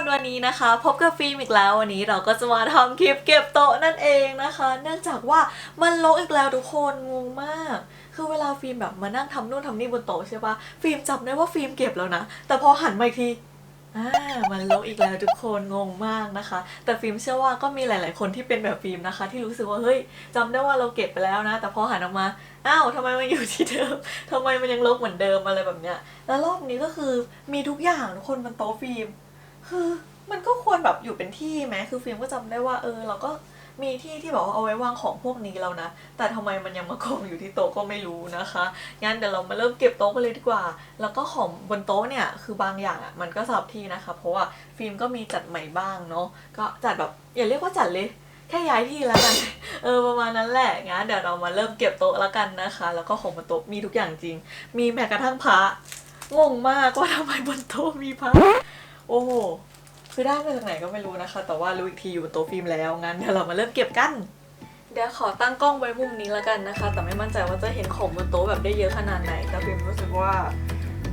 คนวันนี้นะคะ พบกับฟิล์มอีกแล้ววันนี้เราก็จะมาทำคลิปเก็บโต๊ะนั่นเองนะคะ เนื่องจากว่ามันรกอีกแล้วทุกคนงงมาก คือเวลาฟิล์มแบบมานั่งทำนู่นทำนี่บนโต๊ะใช่ปะฟิล์มจำได้ว่าฟิล์มเก็บแล้วนะ แต่พอหันมาอีกทีอ่ามันรกอีกแล้วทุกคนงงมากนะคะ แต่ฟิล์มเชื่อว่าก็มีหลาย ๆ คนที่เป็นแบบฟิล์มนะคะ ที่รู้สึกว่าเฮ้ยจำได้ว่าเราเก็บไปแล้วนะ แต่พอหันออกมาอ้าวทำไมมันอยู่ที่เดิมทำไมมันยังรกเหมือนเดิมอะไรแบบเนี้ยแล้วรอบนี้ก็คือมีทุกอย่างทุกคนบนโต๊ะฟิล์ม คือมันก็ควรแบบอยู่เป็นที่ไหมคือฟิล์มก็จำได้ว่า เออ เราก็มีที่ที่แบบว่าเอาไว้วางของพวกนี้แล้วนะ แต่ทำไมมันยังมากองอยู่ที่โต๊ะก็ไม่รู้นะคะ งั้นเดี๋ยวเรามาเริ่มเก็บโต๊ะกันเลยดีกว่า แล้วก็ของบนโต๊ะเนี่ยคือบางอย่างอะมันก็สลับที่นะคะ เพราะว่าฟิล์มก็มีจัดใหม่บ้างเนาะ ก็จัดแบบอย่าเรียกว่าจัดเลยแค่ย้ายที่แล้วกัน เออประมาณนั้นแหละ งั้นเดี๋ยวเรามาเริ่มเก็บโต๊ะแล้วกันนะคะ แล้วก็ของบนโต๊ะมีทุกอย่างจริง มีแม้กระทั่งพระ งงมากว่าทำไมบนโต๊ะมีพระ โอ้โหคือได้มาจากไหนก็ไม่รู้นะคะ แต่ว่ารู้อีกทีอยู่บนโต๊ะฟิล์มแล้วงั้นเดี๋ยวเรามาเริ่มเก็บกัน เดี๋ยวขอตั้งกล้องไว้มุมนี้แล้วกันนะคะ แต่ไม่มั่นใจว่าจะเห็นของบนโต๊ะแบบได้เยอะขนาดไหน แต่ฟิล์มรู้สึกว่า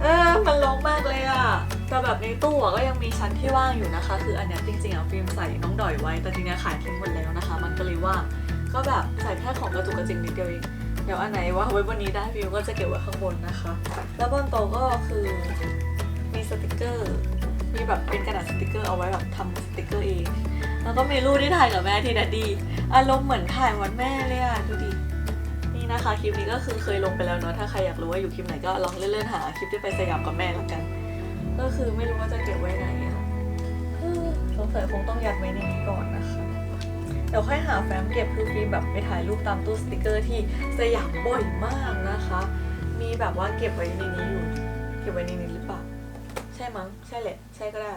เออมันรกมากเลยอะแต่แบบในตู้ก็ยังมีชั้นที่ว่างอยู่นะคะ คืออันเนี้ยจริงๆอะฟิล์มใส่น้องดอยไว้ แต่ทีเนี้ยขายทิ้งหมดแล้วนะคะ มันก็เลยว่างก็แบบใส่แค่ของกระจุกกระจิงนิดเดียวเองเดี๋ยวอันไหนว่าไว้บนนี้ได้ฟิล์มก็จะเก็บไว้ข้างบนนะคะ แล้วบนโต๊ะก็คือมีสติกเกอร์ มีแบบเป็นกระดาษสติกเกอร์เอาไว้แบบทำสติกเกอร์เอง แล้วก็มีรูปที่ถ่ายกับแม่ที่ดัดดี้อารมณ์เหมือนถ่ายวันแม่เลยอะดูดินี่นะคะคลิปนี้ก็คือเคยลงไปแล้วเนาะถ้าใครอยากรู้ว่าอยู่คลิปไหนก็ลองเลื่อนๆหาคลิปที่ไปสยามกับแม่แล้วกัน ก็คือไม่รู้ว่าจะเก็บไว้ไหนอะสงสัยคงต้องยัดไว้ในนี้ก่อนนะคะเดี๋ยวค่อยหาแฟ้มเก็บคือฟิล์มแบบไปถ่ายรูปตามตู้สติกเกอร์ที่สยามบ่อยมากนะคะ มีแบบว่าเก็บไว้ในนี้อยู่ เก็บไว้ในนี้เล ใช่มั้ง ใช่แหละ ใช่ก็ได้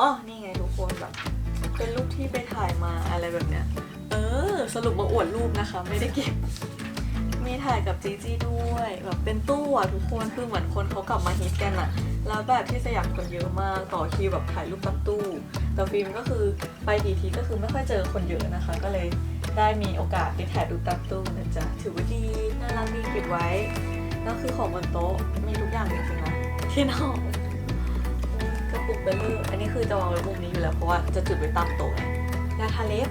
อ๋อ นี่ไงทุกคนแบบ เป็นรูปที่ไปถ่ายมาอะไรแบบเนี้ย เออ สรุปมาอวดรูปนะคะ ไม่ได้เก็บ มีถ่ายกับจีจี้ด้วย แบบเป็นตู้อะทุกคน คือเหมือนคนเขากลับมาฮิตกันอะแล้วแบบที่สยามคนเยอะมาก ต่อคิวแบบถ่ายรูปตั้งตู้ แต่ฟิล์มก็คือไปทีทีก็คือไม่ค่อยเจอคนเยอะนะคะ ก็เลยได้มีโอกาสได้ถ่ายรูปตั้งตู้นะจ๊ะ ถือว่าดี น่ารักดีเก็บไว้ แล้วคือของบนโต๊ะมีทุกอย่างจริงๆนะ ที่นอนก็ปุกเบลเลอร์อันนี้คือจะวางไว้มุมนี้อยู่แล้วเพราะว่าจะจุดไว้ตามโต๊ะไงยาทาเล็บ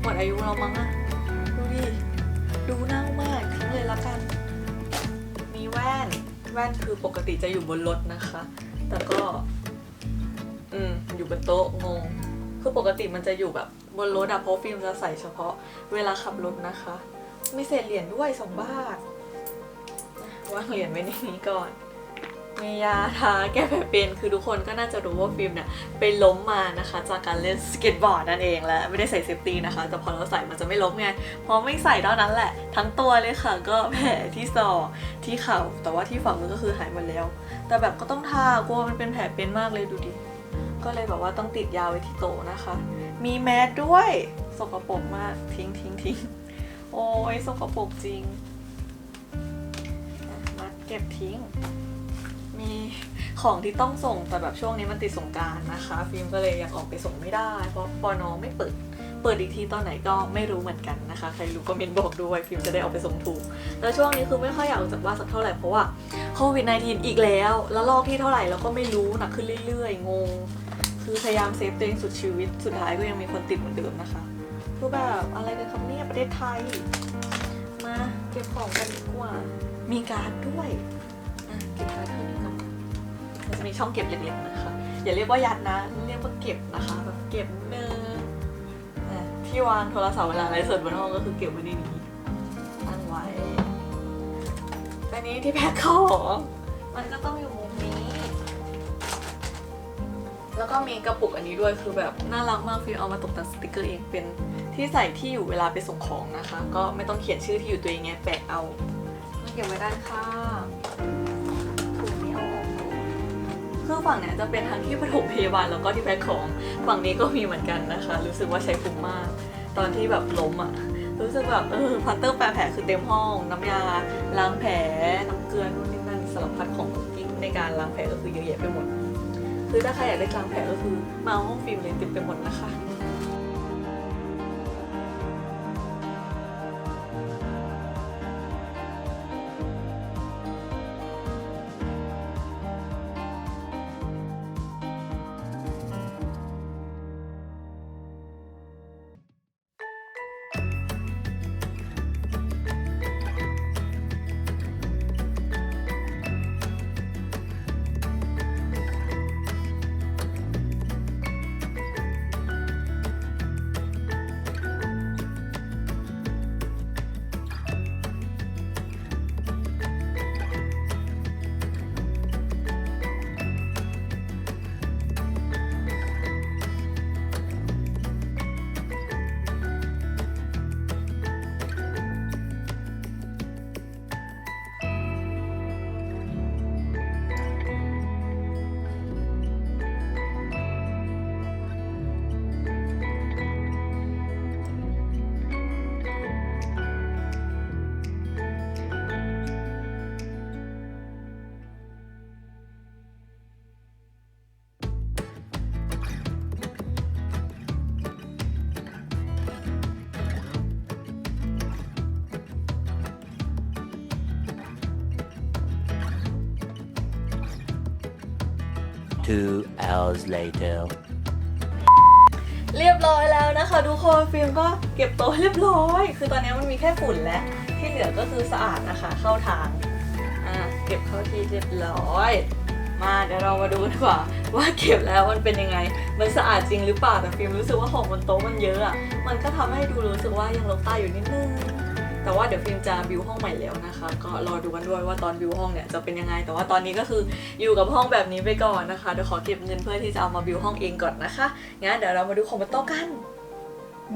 หมดอายุเรามั้งอะดูดิดูเน่ามากทิ้งเลยละกัน มีแว่น แว่นคือปกติจะอยู่บนรถนะคะ แต่ก็ อืม อยู่บนโต๊ะงง คือปกติมันจะอยู่แบบบนรถอะเพราะฟิล์มจะใส่เฉพาะเวลาขับรถนะคะ มีเศษเหรียญด้วยสองบาทวางเหรียญไว้ในนี้ก่อน มียาทาแก้แผลเป็นคือทุกคนก็น่าจะรู้ว่าฟิล์มเนี่ยไปล้มมานะคะ จากการเล่นสเก็ตบอร์ดนั่นเองและไม่ได้ใส่เซฟตี้นะคะ แต่พอเราใส่มันจะไม่ล้มไงพอไม่ใส่เท่านั้นแหละ ทั้งตัวเลยค่ะ ก็แผลที่ศอกที่เข่าแต่ว่าที่ฝ่ามือก็คือหายหมดแล้ว แต่แบบก็ต้องทากลัวมันเป็นแผลเป็นมากเลยดูดิก็เลยแบบว่าต้องติดยาไว้ที่โต๊ะนะคะ มีแมสด้วยสกปรกมากทิ้งทิ้งทิ้งโอ้ยสกปรกจริง มาเก็บทิ้ง มีของที่ต้องส่งแต่แบบช่วงนี้มันติดสงการนะคะ ฟิล์มก็เลยยังออกไปส่งไม่ได้ เพราะปอนอไม่เปิด เปิดอีกทีตอนไหนก็ไม่รู้เหมือนกันนะคะ ใครรู้ก็เมนบอกด้วย ฟิล์มจะได้เอาไปส่งถูก แล้วช่วงนี้คือไม่ค่อยอยากออกจากบ้านสักเท่าไหร่เพราะว่าโควิด -19 อีกแล้ว แล้วลอกที่เท่าไหร่เราก็ไม่รู้หนักขึ้นเรื่อยๆ งง คือพยายามเซฟตัวเองสุดชีวิต สุดท้ายก็ยังมีคนติดเหมือนเดิมนะคะคือแบบอะไรกันครับเนี่ยประเทศไทย มาเก็บของกันดีกว่า มีการ์ดด้วย อะเก็บการ์ดเท่านี้ก่อน มันจะมีช่องเก็บเล็กๆนะคะ อย่าเรียกว่ายัดนะ เรียกว่าเก็บนะคะแบบเก็บเนื้อที่วางโทรศัพท์เวลาไลฟ์สดบนห้องก็คือเก็บไว้ในนี้ตั้งไว้อันนี้ที่แพ็คของมันก็ต้องอยู่มุมนี้ แล้วก็มีกระปุกอันนี้ด้วยคือแบบน่ารักมากฟิลเอามาตกแต่งสติกเกอร์เองเป็นที่ใส่ที่อยู่เวลาไปส่งของนะคะ ก็ไม่ต้องเขียนชื่อที่อยู่ตัวเองไงแปะเอาเก็บไว้ด้านข้าง คือฝั่งเนี้ยจะเป็นทั้งที่ปฐมพยาบาลแล้วก็ที่แพ็คของฝั่งนี้ก็มีเหมือนกันนะคะ รู้สึกว่าใช้คุ้มมาก ตอนที่แบบล้มอะรู้สึกแบบเออพัตเตอร์แปะแผลคือเต็มห้อง น้ำยาล้างแผลน้ำเกลือนู่นนี่นั่นสารพัดของกิ๊กในการล้างแผลก็คือเยอะแยะไปหมด คือถ้าใครอยากได้ล้างแผลก็คือมาเอาห้องฟิล์มเลยเต็มไปหมดนะคะ Two hours later. เรียบร้อยแล้วนะคะทุกคนฟิล์มก็เก็บโต๊ะเรียบร้อย คือตอนนี้มันมีแค่ฝุ่นและที่เหลือก็คือสะอาดนะคะ เข้าทางอะเก็บเข้าที่เรียบร้อย มาเดี๋ยวเรามาดูดีกว่า ว่าเก็บแล้วมันเป็นยังไง มันสะอาดจริงหรือเปล่าแต่ฟิล์มรู้สึกว่าของบนโต๊ะมันเยอะอะมันก็ทำให้ดูรู้สึกว่ายังลกตาอยู่นิดนึง แต่ว่าเดี๋ยวฟิล์มจะบิวห้องใหม่แล้วนะคะ ก็รอดูกันด้วยว่าตอนบิวห้องเนี่ยจะเป็นยังไง แต่ว่าตอนนี้ก็คืออยู่กับห้องแบบนี้ไปก่อนนะคะ เดี๋ยวขอเก็บเงินเพื่อที่จะเอามาบิวห้องเองก่อนนะคะ งั้นเดี๋ยวเรามาดูของบนโต๊ะกัน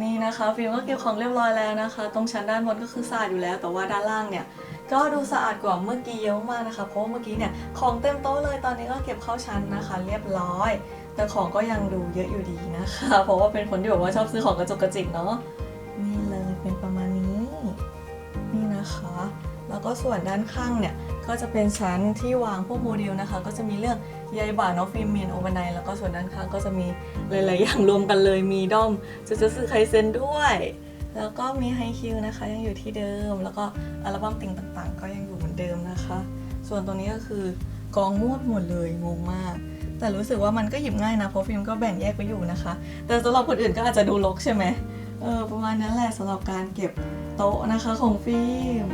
นี่นะคะฟิล์มก็เก็บของเรียบร้อยแล้วนะคะ ตรงชั้นด้านบนก็คือสะอาดอยู่แล้ว แต่ว่าด้านล่างเนี่ยก็ดูสะอาดกว่าเมื่อกี้เยอะมากนะคะ เพราะว่าเมื่อกี้เนี่ยของเต็มโต๊ะเลยตอนนี้ก็เก็บเข้าชั้นนะคะ เรียบร้อย แต่ของก็ยังดูเยอะอยู่ดีนะคะ เพราะว่าเป็นคนที่แบบว่าชอบซื้อของกระจุกกระจิกเนาะ นะคะ แล้วก็ส่วนด้านข้างเนี่ยก็จะเป็นชั้นที่วางพวกโมเดลนะคะ ก็จะมีเรื่องใยบ่าเนอฟิล์มเมนโอเวอร์ไนแล้วก็ส่วนด้านข้างก็จะมีหลายๆอย่างรวมกันเลยมีด้อมจะจะซื้อไคเซนด้วย แล้วก็มีไฮคิวนะคะยังอยู่ที่เดิม แล้วก็อัลบั้มติ่งต่างๆ ก็ยังอยู่เหมือนเดิมนะคะ ส่วนตรงนี้ก็คือกองมั่วหมดเลยงงมาก แต่รู้สึกว่ามันก็หยิบง่ายนะเพราะฟิล์มก็แบ่งแยกไว้อยู่นะคะ แต่สำหรับคนอื่นก็อาจจะดูรกใช่ไหมเออประมาณนั้นแหละสำหรับการเก็บ โต๊ะนะคะของฟิล์ม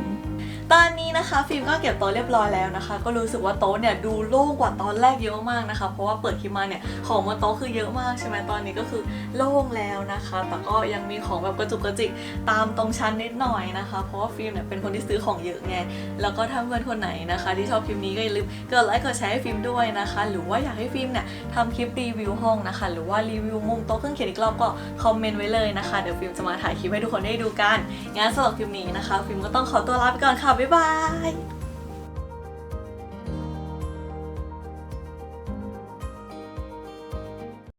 ตอนนี้นะคะฟิล์มก็เก็บโต๊ะเรียบร้อยแล้วนะคะ ก็รู้สึกว่าโต๊ะเนี่ยดูโล่งกว่าตอนแรกเยอะมากนะคะ เพราะว่าเปิดคลิปมาเนี่ยของบนโต๊ะคือเยอะมากใช่ไหมตอนนี้ก็คือโล่งแล้วนะคะ แต่ก็ยังมีของแบบกระจุกกระจิกตามตรงชั้นนิดหน่อยนะคะ เพราะว่าฟิล์มเนี่ยเป็นคนที่ซื้อของเยอะไง แล้วก็ถ้าเพื่อนคนไหนนะคะ ที่ชอบคลิปนี้ก็อย่าลืมกดไลค์กดแชร์ให้ฟิล์มด้วยนะคะ หรือว่าอยากให้ฟิล์มเนี่ยทำคลิปรีวิวห้องนะคะ หรือว่ารีวิวมุมโต๊ะเครื่องเขียนอีกรอบก็คอมเมนต์ไว้เลยนะคะ เดี๋ยวฟิล์มจะมาถ่ายคลิปให้ทุกคนได้ดูกันงั้นสำหรับคลิปนี้นะคะ ฟิล์มก็ต้องขอตัวลาไปก่อนค่ะบ๊ายบาย